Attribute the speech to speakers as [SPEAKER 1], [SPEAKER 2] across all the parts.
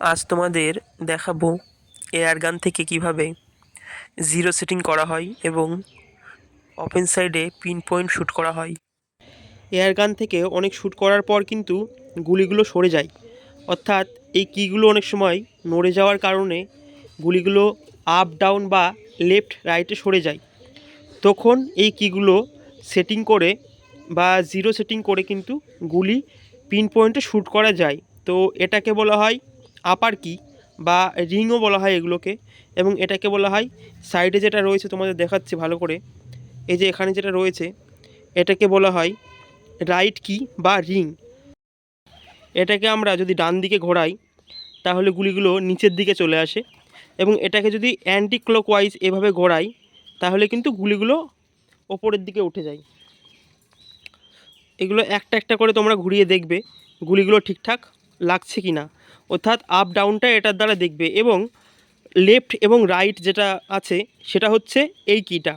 [SPEAKER 1] আজ তোমাদের দেখাবো এয়ার গান থেকে কীভাবে জিরো সেটিং করা হয় এবং ওপেন সাইডে পিন পয়েন্ট শ্যুট করা হয়। এয়ার গান থেকে অনেক শ্যুট করার পর কিন্তু গুলিগুলো সরে যায়। অর্থাৎ এই কিগুলো অনেক সময় নড়ে যাওয়ার কারণে গুলিগুলো আপ ডাউন বা লেফট রাইটে সরে যায়। তখন এই কিগুলো সেটিং করে বা জিরো সেটিং করে কিন্তু গুলি পিন পয়েন্টে শ্যুট করা যায়। তো এটাকে বলা হয় আপার কি বা রিংও বলা হয় এগুলোকে এবং এটাকে বলা হয় সাইডে যেটা রয়েছে তোমাদের দেখাচ্ছি ভালো করে। এই যে এখানে যেটা রয়েছে, এটাকে বলা হয় রাইট কি বা রিং এটাকে আমরা যদি ডান দিকে ঘোরাই, তাহলে গুলিগুলো নিচের দিকে চলে আসে এবং এটাকে যদি অ্যান্টি ক্লকওয়াইজ এভাবে ঘোরাই, তাহলে কিন্তু গুলিগুলো ওপরের দিকে উঠে যায়। এগুলো একটা একটা করে তোমরা ঘুরিয়ে দেখবে, গুলিগুলো ঠিকঠাক লাগছে কি না অর্থাৎ আপ ডাউনটা এটার দ্বারা দেখবে এবং লেফট এবং রাইট যেটা আছে, সেটা হচ্ছে এই কিটা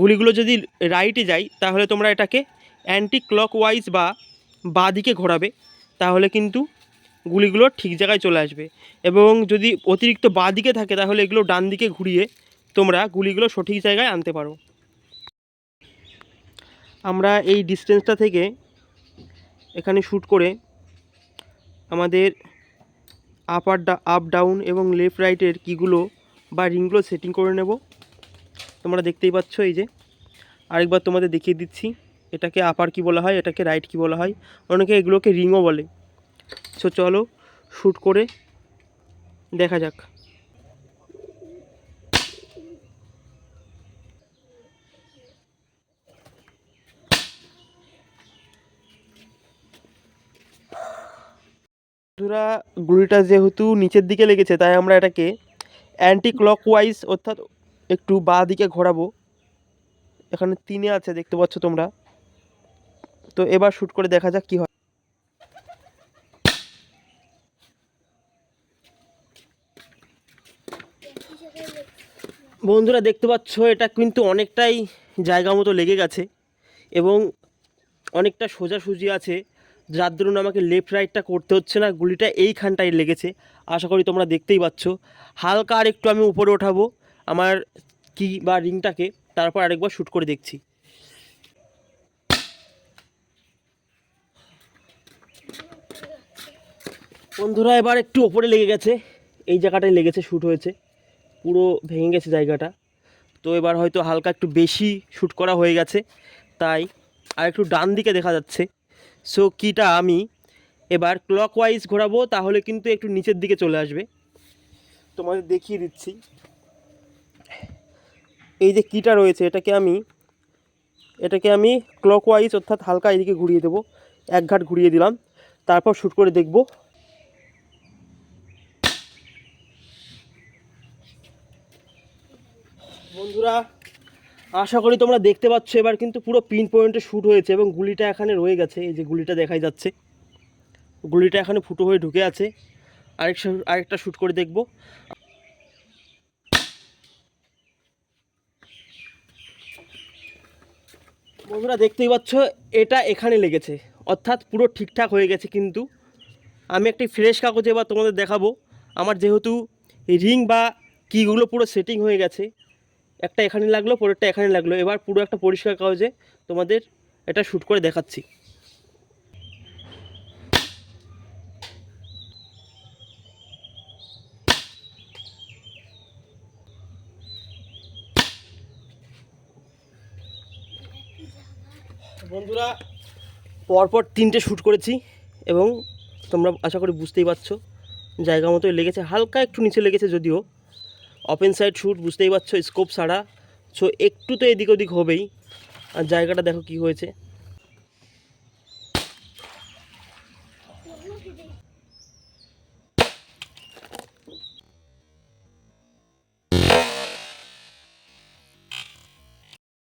[SPEAKER 1] গুলিগুলো যদি রাইটে যায়, তাহলে তোমরা এটাকে অ্যান্টি ক্লকওয়াইজ বা বাঁ দিকে ঘোরাবে, তাহলে কিন্তু গুলিগুলো ঠিক জায়গায় চলে আসবে। এবং যদি অতিরিক্ত বাঁ দিকে থাকে, তাহলে এগুলো ডান দিকে ঘুরিয়ে তোমরা গুলিগুলো সঠিক জায়গায় আনতে পারো। আমরা এই ডিস্টেন্সটা থেকে এখানে শ্যুট করে আমাদের আপার আপ ডাউন এবং লেফট রাইটের কিগুলো বা রিংগুলো সেটিং করে নেব। তোমরা দেখতেই পাচ্ছ এই যে। আরেকবার তোমাদের দেখিয়ে দিচ্ছি, এটাকে আপার কি বলা হয়, এটাকে রাইট কি বলা হয়। অনেকে এগুলোকে রিংও বলে। সো চলো শ্যুট করে দেখা যাক। বন্ধুরা, গুলিটা যেহেতু নিচের দিকে লেগেছে, তাই আমরা এটাকে অ্যান্টি ক্লকওয়াইজ অর্থাৎ একটু বাঁ দিকে ঘোরাবো। এখানে তিনে আছে, দেখতে পাচ্ছ তোমরা। তো এবার শ্যুট করে দেখা যাক কী হয়। বন্ধুরা, দেখতে পাচ্ছ, এটা কিন্তু অনেকটাই জায়গা মতো লেগে গেছে এবং অনেকটা সোজাসুজি আছে। যার দরুন আমাকে লেফট রাইটটা করতে হচ্ছে না, গুলিটা এইখানটায় লেগেছে। আশা করি তোমরা দেখতেই পাচ্ছ। হালকা আর একটু আমি উপরে ওঠাবো, আমার কি বা রিংটাকে, তারপর আরেকবার শ্যুট করে দেখছি। বন্ধুরা, এবার একটু ওপরে লেগে গেছে। এই জায়গাটায় লেগেছে শ্যুট হয়েছে। পুরো ভেঙে গেছে জায়গাটা। তো এবার হয়তো হালকা একটু বেশি শ্যুট করা হয়ে গেছে। তাই আর একটু ডান দিকে দেখা যাচ্ছে। সো কিটা আমি। এবার ক্লকওয়াইজ ঘোরাবো, তাহলে কিন্তু একটু নিচের দিকে চলে আসবে। তোমাদের দেখিয়ে দিচ্ছি। এই যে কিটা রয়েছে, এটাকে আমি এটাকে আমি ক্লকওয়াইজ অর্থাৎ হালকা এদিকে ঘুরিয়ে দেবো। এক ঘাট ঘুরিয়ে দিলাম। তারপর শ্যুট করে দেখব। বন্ধুরা আশা করি তোমরা দেখতে পাচ্ছ, এবার কিন্তু পুরো পিন পয়েন্টে শ্যুট হয়েছে এবং গুলিটা এখানে রয়ে গেছে। এই যে গুলিটা দেখাই যাচ্ছে। গুলিটা এখানে ফুটো হয়ে ঢুকে আছে। আরেক আরেকটা শ্যুট করে দেখব। বন্ধুরা, দেখতেই পাচ্ছ, এটা এখানে লেগেছে। অর্থাৎ পুরো ঠিকঠাক হয়ে গেছে কিন্তু। আমি একটি ফ্রেশ কাগজে এবার তোমাদের দেখাবো। আমার যেহেতু রিং বা কিগুলো পুরো সেটিং হয়ে গেছে। একটা এখানে লাগল, পরেরটা এখানে লাগল। এবার পুরো একটা পরিষ্কার কাগজে তোমাদের এটা শ্যুট করে দেখাচ্ছি। বন্ধুরা, পরপর তিনটে শ্যুট করেছি এবং তোমরা আশা করি বুঝতেই পারছ, জায়গা মতোই লেগেছে, হালকা একটু নিচে লেগেছে যদিও। ওপেন সাইড শ্যুট বুঝতেই পারছ স্কোপ ছাড়া। সো একটু তো এদিক ওদিক হবেই। আর জায়গাটা দেখো কি হয়েছে।